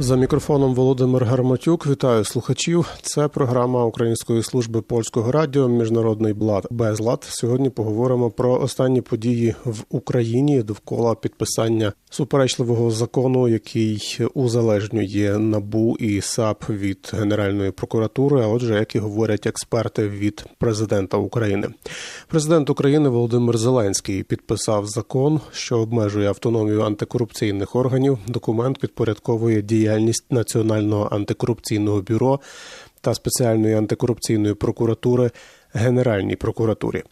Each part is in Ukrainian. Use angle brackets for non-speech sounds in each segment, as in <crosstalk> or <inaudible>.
За мікрофоном Володимир Гарматюк. Вітаю слухачів. Це програма Української служби польського радіо Міжнародний блад Безлад. Сьогодні поговоримо про останні події в Україні довкола підписання суперечливого закону, який узалежнює набу і САП від Генеральної прокуратури. А отже, як і говорять експерти від президента України, президент України Володимир Зеленський підписав закон, що обмежує автономію антикорупційних органів. Документ підпорядковує діяльність Національного антикорупційного бюро та спеціальної антикорупційної прокуратури Генеральній прокуратурі.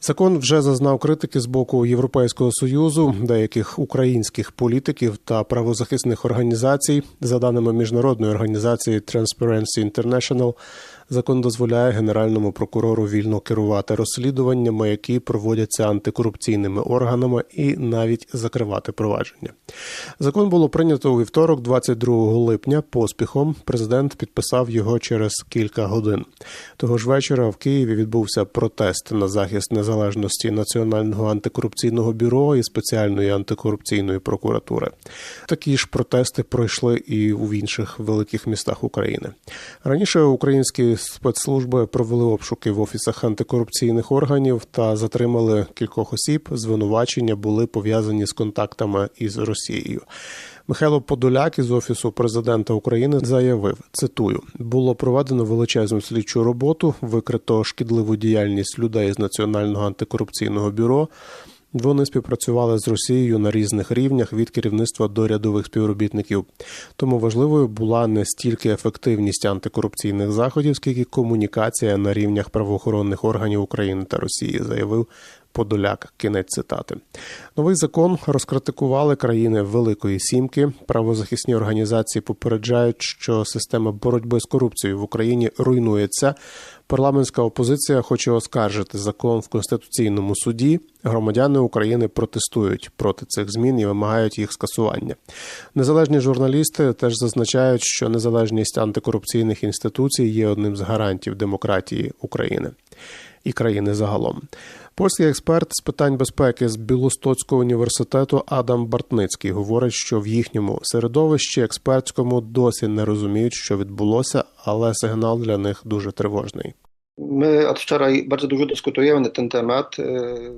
Закон вже зазнав критики з боку Європейського союзу, деяких українських політиків та правозахисних організацій. За даними міжнародної організації Transparency International, закон дозволяє генеральному прокурору вільно керувати розслідуваннями, які проводяться антикорупційними органами, і навіть закривати провадження. Закон було прийнято у вівторок, 22 липня. Поспіхом президент підписав його через кілька годин. Того ж вечора в Києві відбувся протест на захист незалежності Національного антикорупційного бюро і спеціальної антикорупційної прокуратури. Такі ж протести пройшли і в інших великих містах України. Раніше українські спецслужби провели обшуки в офісах антикорупційних органів та затримали кількох осіб. Звинувачення були пов'язані з контактами із Росією. Михайло Подоляк із офісу президента України заявив: цитую: було проведено величезну слідчу роботу, викрито шкідливу діяльність людей з національного антикорупційного бюро. Вони співпрацювали з Росією на різних рівнях від керівництва до рядових співробітників. Тому важливою була не стільки ефективність антикорупційних заходів, скільки комунікація на рівнях правоохоронних органів України та Росії, заявив Подоляк. Кінець цитати. Новий закон розкритикували країни Великої Сімки. Правозахисні організації попереджають, що система боротьби з корупцією в Україні руйнується. Парламентська опозиція хоче оскаржити закон в конституційному суді. Громадяни України протестують проти цих змін і вимагають їх скасування. Незалежні журналісти теж зазначають, що незалежність антикорупційних інституцій є одним з гарантів демократії України і країни загалом. Польський експерт з питань безпеки з Білостоцького університету Адам Бартницький говорить, що в їхньому середовищі експертському досі не розуміють, що відбулося, але сигнал для них дуже тривожний. My od wczoraj bardzo dużo dyskutujemy na ten temat.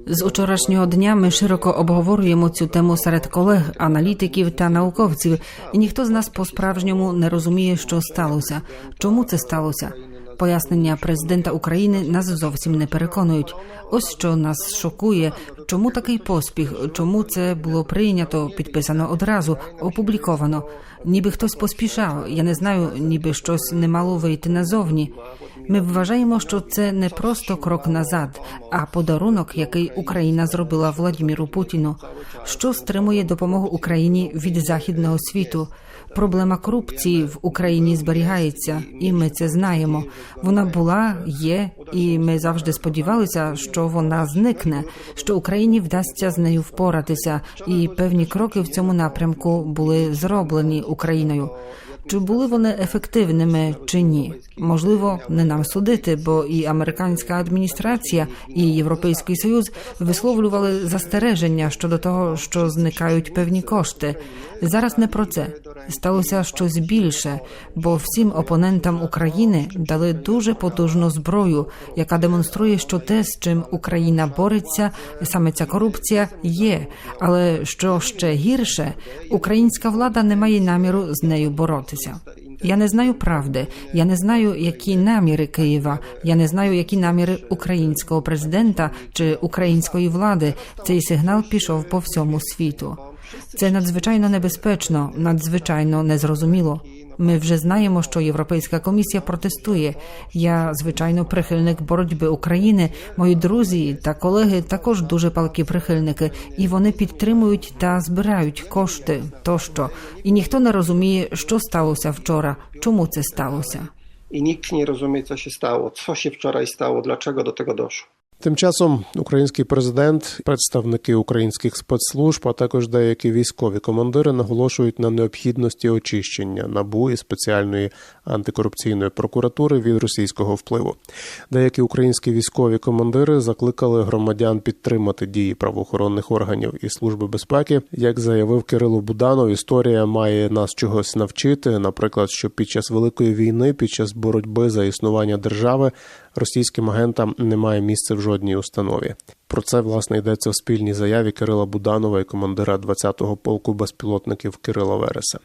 З учорашнього дня ми широко обговорюємо цю тему серед колег, аналітиків та науковців, і ніхто з нас по-справжньому не розуміє, що сталося, чому це сталося. Пояснення президента України нас зовсім не переконують. Ось що нас шокує, чому такий поспіх, чому це було прийнято, підписано одразу, опубліковано. Ніби хтось поспішав. Я не знаю, ніби щось не мало вийти назовні. Ми вважаємо, що це не просто крок назад, а подарунок, який Україна зробила Владіміру Путіну, що стримує допомогу Україні від західного світу. Проблема корупції в Україні зберігається, і ми це знаємо. Вона була, є, і ми завжди сподівалися, що вона зникне, що Україні вдасться з нею впоратися, і певні кроки в цьому напрямку були зроблені Україною. Чи були вони ефективними чи ні? Можливо, не нам судити, бо і американська адміністрація, і Європейський Союз висловлювали застереження щодо того, що зникають певні кошти. Зараз не про це сталося щось більше, бо всім опонентам України дали дуже потужну зброю, яка демонструє, що те, з чим Україна бореться, саме ця корупція є. Але що ще гірше, українська влада не має наміру з нею боротися. Я не знаю правди. Я не знаю, які наміри Києва. Я не знаю, які наміри українського президента чи української влади. Цей сигнал пішов по всьому світу. Це надзвичайно небезпечно, надзвичайно незрозуміло. Ми вже знаємо, що Європейська комісія протестує. Я звичайно прихильник боротьби України. Мої друзі та колеги також дуже палкі прихильники, і вони підтримують та збирають кошти тощо. І ніхто не розуміє, що сталося вчора, чому це сталося. I nikt nie rozumie, co się stało, co się wczoraj stało, dlaczego do tego doszło. Тим часом український президент, представники українських спецслужб, а також деякі військові командири наголошують на необхідності очищення набу і спеціальної антикорупційної прокуратури від російського впливу. Деякі українські військові командири закликали громадян підтримати дії правоохоронних органів і служби безпеки. Як заявив Кирило Буданов, історія має нас чогось навчити. Наприклад, що під час великої війни, під час боротьби за існування держави, російським агентам немає місця в жодній установі. Про це власне йдеться в спільній заяві Кирила Буданова і командира 20-го полку безпілотників Кирила Вереса.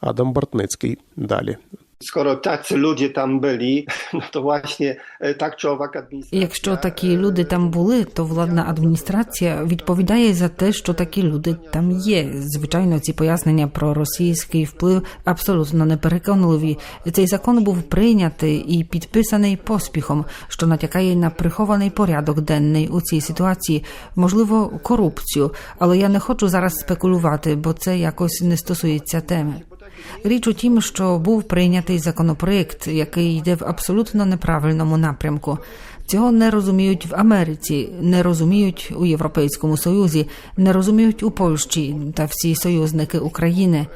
Адам Бартницький далі. Skoro tacy ludzie tam byli, <laughs> no to właśnie e, tak czy administracja... Якщо такі люди там були, то владна адміністрація відповідає за те, що такі люди там є. Звичайно, ці пояснення про російський вплив абсолютно непереконливі. Цей закон був прийнятий і підписаний поспіхом, що натякає на прихований порядок денний у цій ситуації, можливо, корупцію. Але я не хочу зараз спекулювати, бо це якось не стосується теми. Річ у тім, що був прийнятий законопроект, який йде в абсолютно неправильному напрямку. Цього не розуміють в Америці, не розуміють у Європейському Союзі, не розуміють у Польщі та всі союзники України.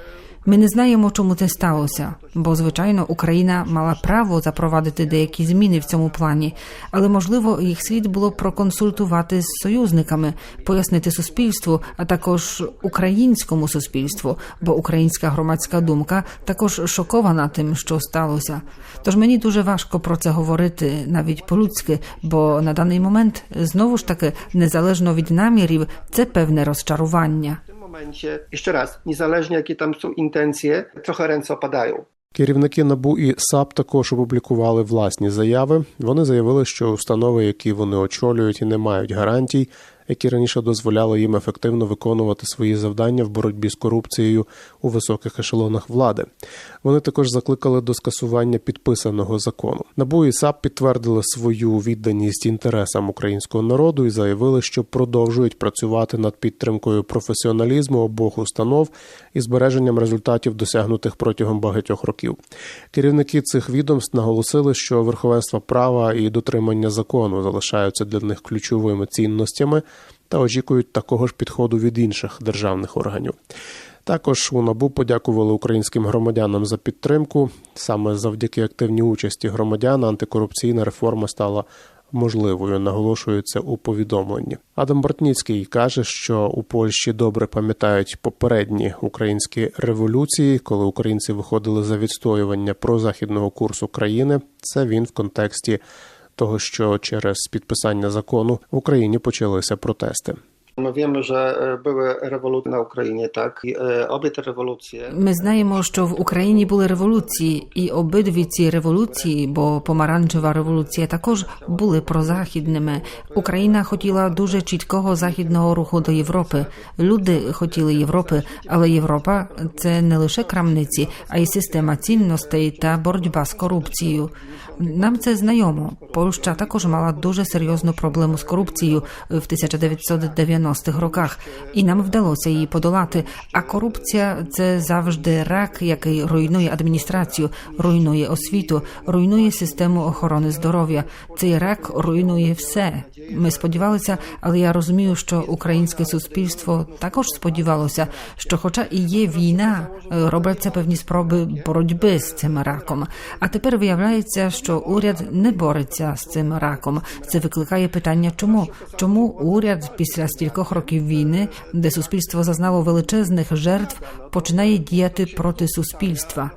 Ми не знаємо, чому це сталося, бо звичайно Україна мала право запровадити деякі зміни в цьому плані, але можливо їх слід було проконсультувати з союзниками, пояснити суспільству, а також українському суспільству, бо українська громадська думка також шокована тим, що сталося. Тож мені дуже важко про це говорити навіть по-людськи, бо на даний момент знову ж таки незалежно від намірів, це певне розчарування. Momencie, jeszcze raz, niezależnie jakie tam są intencje, trochę ręce opadają. Керівники НАБУ і САП також опублікували власні заяви. Вони заявили, що установи, які вони очолюють і не мають гарантій, які раніше дозволяли їм ефективно виконувати свої завдання в боротьбі з корупцією у високих ешелонах влади. Вони також закликали до скасування підписаного закону. НАБУ і САП підтвердили свою відданість інтересам українського народу і заявили, що продовжують працювати над підтримкою професіоналізму обох установ і збереженням результатів, досягнутих протягом багатьох років. Керівники цих відомств наголосили, що верховенство права і дотримання закону залишаються для них ключовими цінностями та очікують такого ж підходу від інших державних органів. Також у НАБУ подякували українським громадянам за підтримку. Саме завдяки активній участі громадян антикорупційна реформа стала можливою, наголошується у повідомленні. Адам Бортніцький каже, що у Польщі добре пам'ятають попередні українські революції, коли українці виходили за відстоювання прозахідного курсу країни. Це він в контексті того, що через підписання закону в Україні почалися протести. My wiemy, że były rewolucje na Ukrainie, tak? I e, obie te rewolucje Ми знаємо, що в Україні були революції, і обидві ці революції, бо помаранчева революція також були прозахідними. Україна хотіла дуже чіткого західного руху до Європи. Люди хотіли Європи, але Європа це не лише крамниці, а й система цінностей та боротьба з корупцією. Нам це знайомо. Польща також мала дуже серйозну проблему з корупцією в 1990-х роках, і нам вдалося її подолати. А корупція це завжди рак, який руйнує адміністрацію, руйнує освіту, руйнує систему охорони здоров'я. Цей рак руйнує все. Ми сподівалися, але я розумію, що українське суспільство також сподівалося, що, хоча і є війна, е, робляться певні спроби боротьби з цим раком. А тепер виявляється, що уряд не бореться з цим раком. Це викликає питання, чому? Чому уряд після стількох років війни, де суспільство зазнало величезних жертв, починає діяти проти суспільства?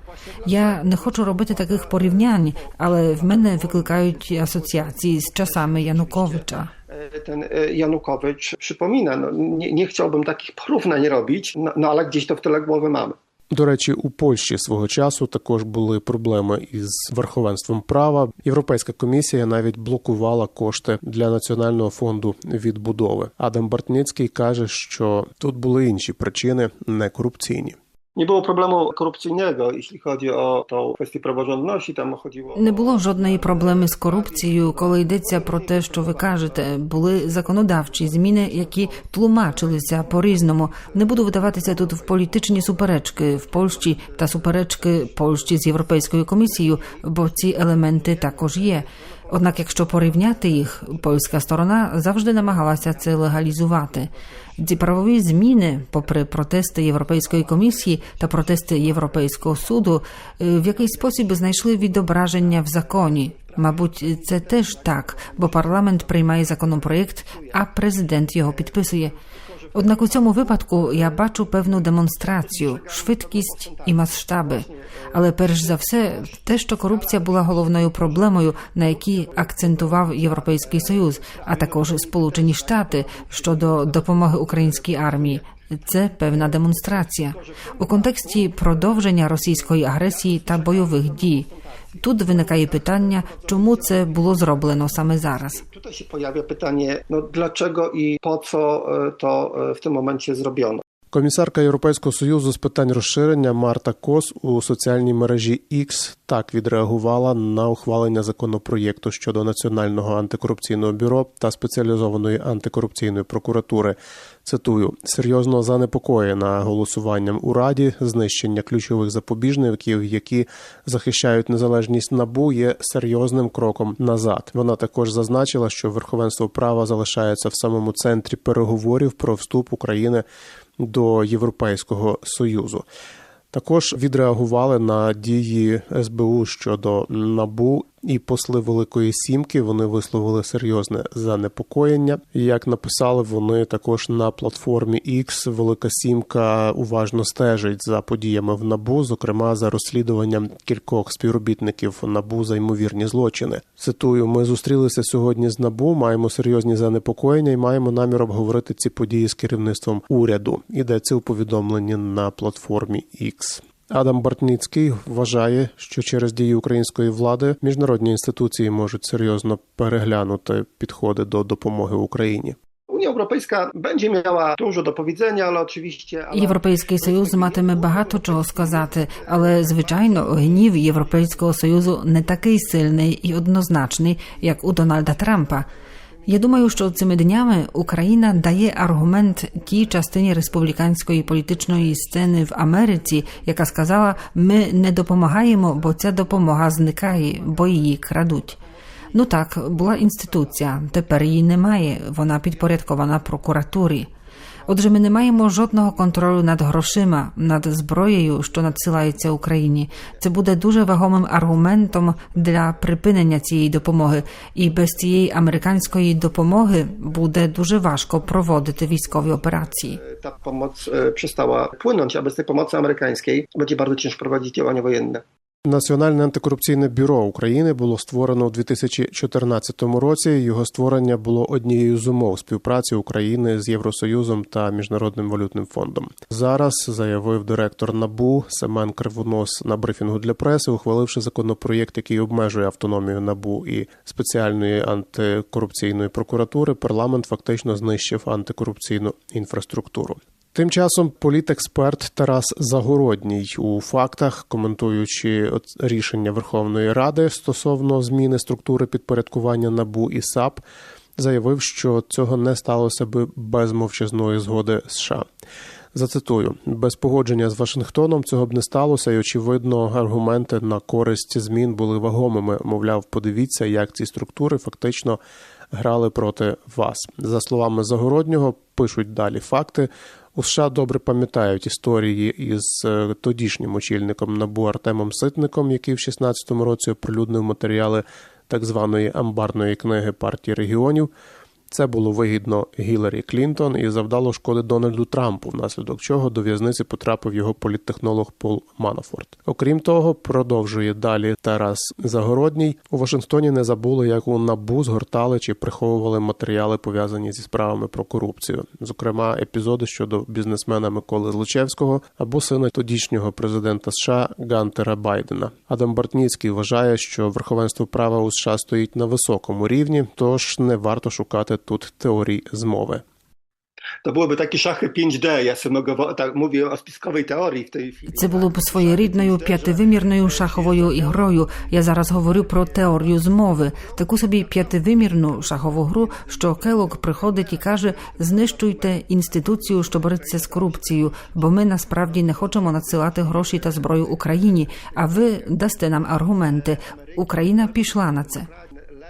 Я не хочу робити таких порівнянь, але в мене викликають асоціації з часами Януковича. e, ten e, Janukowicz przypomina. No, nie, nie chciałbym takich porównań robić, no, no ale gdzieś to w tyle głowy mamy. До речі, у Польщі свого часу також були проблеми із верховенством права. Європейська комісія навіть блокувала кошти для національного фонду відбудови. Адам Бартніцький каже, що тут були інші причини, не корупційні. Nie było problemu korupcyjnego, jeśli chodzi o tą kwestię praworządności. Tam chodziło Не було жодної проблеми з корупцією, коли йдеться про те, що ви кажете. Були законодавчі зміни, які тлумачилися по-різному. Не буду вдаватися тут в політичні суперечки в Польщі та суперечки Польщі з Європейською комісією, бо ці елементи також є. Однак, якщо порівняти їх, польська сторона завжди намагалася це легалізувати. Ці правові зміни, попри протести Європейської комісії та протести Європейського суду, е, в якийсь спосіб знайшли відображення в законі. Мабуть, це теж так, бо парламент приймає законопроєкт, а президент його підписує. Однак у цьому випадку я бачу певну демонстрацію, швидкість і масштаби. Але перш за все, те, що корупція була головною проблемою, на якій акцентував Європейський Союз, а також Сполучені Штати щодо допомоги українській армії. Це певна демонстрація у контексті продовження російської агресії та бойових дій. Тут виникає питання, чому це було зроблено саме зараз. Tutaj się pojawia pytanie, no dlaczego i po co e, to e, w tym momencie zrobiono. Комісарка Європейського союзу з питань розширення Марта Кос у соціальній мережі X так відреагувала на ухвалення законопроєкту щодо національного антикорупційного бюро та спеціалізованої антикорупційної прокуратури. Цитую серйозно занепокоєна голосуванням у раді знищення ключових запобіжників, які захищають незалежність набу, є серйозним кроком назад. Вона також зазначила, що верховенство права залишається в самому центрі переговорів про вступ України до Європейського союзу. Також відреагували на дії СБУ щодо набу і посли Великої Сімки. Вони висловили серйозне занепокоєння. Як написали вони також на платформі X, Велика Сімка уважно стежить за подіями в набу, зокрема за розслідуванням кількох співробітників набу за ймовірні злочини. Цитую: ми зустрілися сьогодні з набу, маємо серйозні занепокоєння і маємо намір обговорити ці події з керівництвом уряду. Йдеться у повідомленні на платформі X. Адам Бартніцький вважає, що через дії української влади міжнародні інституції можуть серйозно переглянути підходи до допомоги Україні. Unia Europejska będzie miała dużo do powiedzenia, ale oczywiście. Ale... Європейський союз матиме багато чого сказати, але звичайно, гнів Європейського союзу не такий сильний і однозначний, як у Дональда Трампа. Я думаю, що цими днями Україна дає аргумент тій частині республіканської політичної сцени в Америці, яка сказала: ми не допомагаємо, бо ця допомога зникає, бо її крадуть. Ну так, була інституція, тепер її немає. Вона підпорядкована прокуратурі. Отже, ми не маємо жодного контролю над грошима, над зброєю, що надсилається Україні. Це буде дуже вагомим аргументом для припинення цієї допомоги. І без цієї американської допомоги буде дуже важко проводити військові операції. Pomoc e, przestała płynąć, a bez tej pomocy amerykańskiej będzie bardzo ciężko prowadzić działania wojenne. Національне антикорупційне бюро України було створено у 2014 році. Його створення було однією з умов співпраці України з Євросоюзом та Міжнародним валютним фондом. Зараз заявив директор НАБУ Семен Кривонос на брифінгу для преси, ухваливши законопроєкт, який обмежує автономію НАБУ і спеціальної антикорупційної прокуратури. Парламент фактично знищив антикорупційну інфраструктуру. Тим часом політексперт Тарас Загородній у фактах, коментуючи рішення Верховної Ради стосовно зміни структури підпорядкування НАБУ і САП, заявив, що цього не сталося би без мовчазної згоди США. Зацитую, без погодження з Вашингтоном цього б не сталося, і очевидно, аргументи на користь змін були вагомими. Мовляв, подивіться, як ці структури фактично грали проти вас. За словами Загороднього, пишуть далі факти. У США добре пам'ятають історії із е, тодішнім очільником НАБУ Артемом Ситником, який в 16-му році оприлюднив матеріали так званої амбарної книги партії регіонів. Це було вигідно Гіларі Клінтон і завдало шкоди Дональду Трампу, внаслідок чого до в'язниці потрапив його політтехнолог Пол Манафорт. Окрім того, продовжує далі Тарас Загородній. У Вашингтоні не забули, як у набу згортали чи приховували матеріали, пов'язані зі справами про корупцію, зокрема епізоди щодо бізнесмена Миколи Злочевського або сина тодішнього президента США Гантера Байдена. Адам Бартніцький вважає, що верховенство права у США стоїть на високому рівні, тож не варто шукати тут теорій змови. To byłyby takie szachy 5D. Ja sobie mogę, wo- tak mówię o spiskowej teorii w tej chwili. Це було б своєрідною п'ятивимірною шаховою ігрою. Я зараз говорю про теорію змови, таку собі п'ятивимірну шахову гру, що Келок приходить і каже: знищуйте інституцію, що бореться з корупцією, бо ми насправді не хочемо надсилати гроші та зброю Україні. А ви дасте нам аргументи. Україна пішла на це.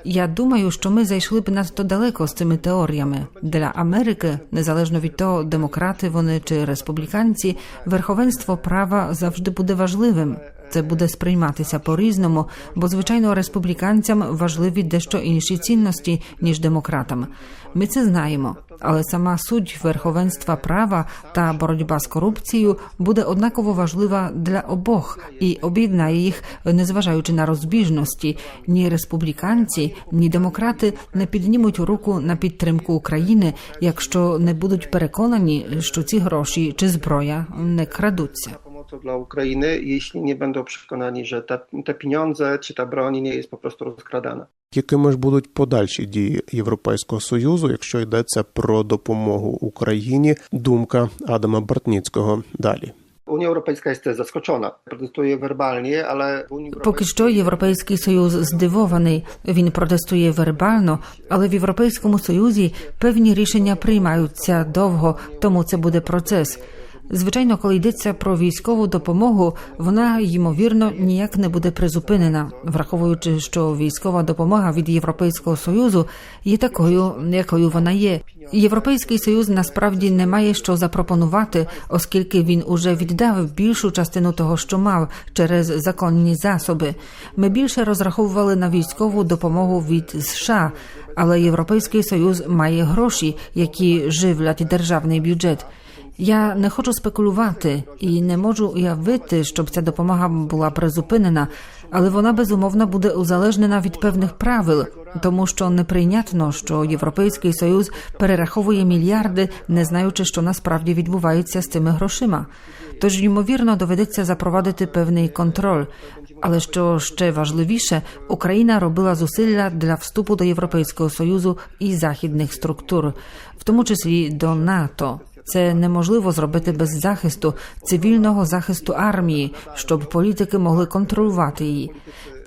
Я думаю, що ми зайшли б надто далеко з цими теоріями. Для Америки, незалежно від того, демократи вони чи республіканці, верховенство права завжди буде важливим. Це буде сприйматися по-різному, бо звичайно республіканцям важливі дещо інші цінності ніж демократам. Ми це знаємо, але сама суть верховенства права та боротьба з корупцією буде однаково важлива для обох і об'єднає їх, незважаючи на розбіжності. Ні республіканці, ні демократи не піднімуть руку на підтримку України, якщо не будуть переконані, що ці гроші чи зброя не крадуться. Pomocą dla Ukrainy, jeśli nie będą przekonani, że te, te pieniądze czy ta broń nie jest po prostu rozkradana. Якими ж будуть подальші дії Європейського союзу, якщо йдеться про допомогу Україні? Думка Адама Бортніцького далі. Unia Europejska jest zaskoczona. Protestuje werbalnie, ale w Unii Поки що Європейський Союз здивований. Він протестує вербально, але в Європейському Союзі певні рішення приймаються довго, тому це буде процес. Звичайно, коли йдеться про військову допомогу, вона ймовірно ніяк не буде призупинена, враховуючи, що військова допомога від Європейського союзу є такою, якою вона є. Європейський союз насправді не має що запропонувати, оскільки він уже віддав більшу частину того, що мав через законні засоби. Ми більше розраховували на військову допомогу від США, але Європейський союз має гроші, які живлять державний бюджет. Я не хочу спекулювати і не можу уявити, щоб ця допомога була призупинена, але вона безумовно буде узалежнена від певних правил, тому що неприйнятно, що Європейський Союз перераховує мільярди, не знаючи, що насправді відбувається з цими грошима. Тож ймовірно доведеться запровадити певний контроль. Але що ще важливіше, Україна робила зусилля для вступу до Європейського союзу і західних структур, в тому числі до НАТО. Це неможливо зробити без захисту цивільного захисту армії, щоб політики могли контролювати її.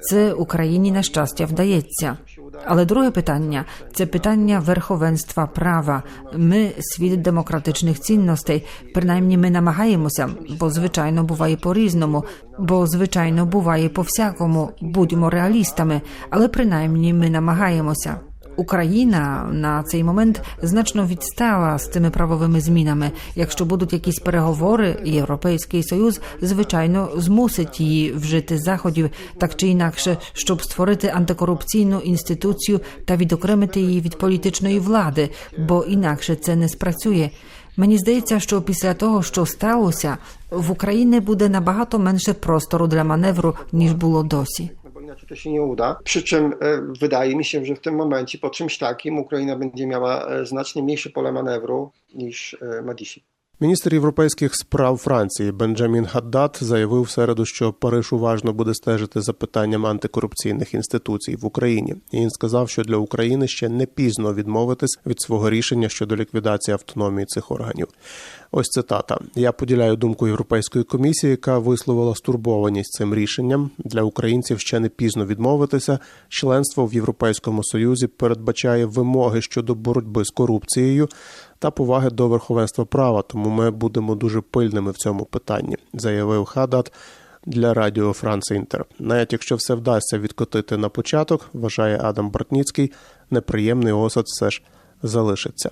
Це Україні на щастя вдається. Але друге питання це питання верховенства права. Ми світ демократичних цінностей. Принаймні, ми намагаємося, бо звичайно буває по-різному, бо звичайно буває по всякому. Будьмо реалістами, але принаймні ми намагаємося. Україна на цей момент значно відстала з цими правовими змінами. Якщо будуть якісь переговори, Європейський союз звичайно змусить її вжити заходів так чи інакше, щоб створити антикорупційну інституцію та відокремити її від політичної влади, бо інакше це не спрацює. Мені здається, що після того, що сталося, в Україні буде набагато менше простору для маневру ніж було досі. To się nie uda. Przy czym e, wydaje mi się, że w tym momencie po czymś takim Ukraina będzie miała e, znacznie mniejsze pole manewru niż ma dzisiaj. Міністр європейських справ Франції Бенджамін Гаддат заявив в середу, що Париж уважно буде стежити за питанням антикорупційних інституцій в Україні. І він сказав, що для України ще не пізно відмовитись від свого рішення щодо ліквідації автономії цих органів. Ось цитата: я поділяю думку Європейської комісії, яка висловила стурбованість цим рішенням. Для українців ще не пізно відмовитися. Членство в Європейському Союзі передбачає вимоги щодо боротьби з корупцією та поваги до верховенства права. Тому ми будемо дуже пильними в цьому питанні, заявив Хадат. Для радіо Франц Інтер, навіть якщо все вдасться відкотити на початок, вважає Адам Бортніцький, неприємний осад все ж залишиться.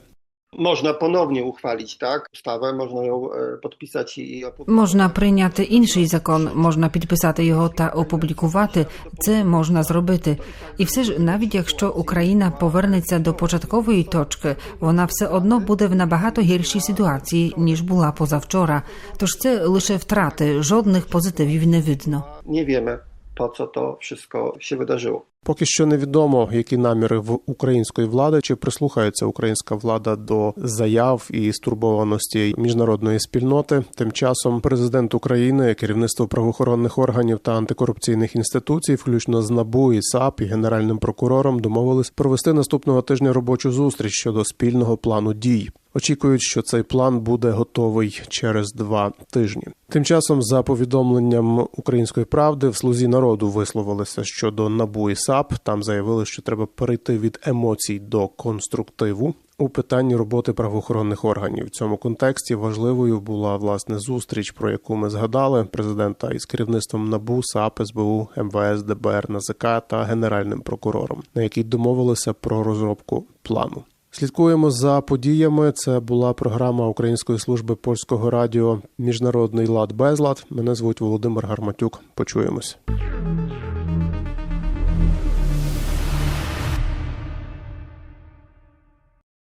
Można ponownie uchwalić tak ustawę, można ją e, podpisać i i opublikować. Можна прийняти інший закон, можна підписати його та опублікувати. Це можна зробити. І все ж, навіть якщо Україна повернеться до початкової точки, вона все одно буде в набагато гіршій ситуації ніж була позавчора. Тож це лише втрати, жодних позитивів не видно. Nie wiemy, po co to wszystko się wydarzyło. Поки що невідомо, які наміри в української влади, чи прислухається українська влада до заяв і стурбованості міжнародної спільноти. Тим часом президент України, керівництво правоохоронних органів та антикорупційних інституцій, включно з НАБУ і САП і генеральним прокурором, домовились провести наступного тижня робочу зустріч щодо спільного плану дій. Очікують, що цей план буде готовий через два тижні. Тим часом, за повідомленням української правди, в слузі народу висловилися щодо НАБУ і САП. Там заявили, що треба перейти від емоцій до конструктиву. у питанні роботи правоохоронних органів. В цьому контексті важливою була власне зустріч, про яку ми згадали президента із керівництвом НАБУ, САП, СБУ, МВС, ДБР, НАЗК та генеральним прокурором, на якій домовилися про розробку плану. Слідкуємо за подіями. Це була програма Української служби польського радіо Міжнародний лад безлад. Мене звуть Володимир Гарматюк. Почуємось.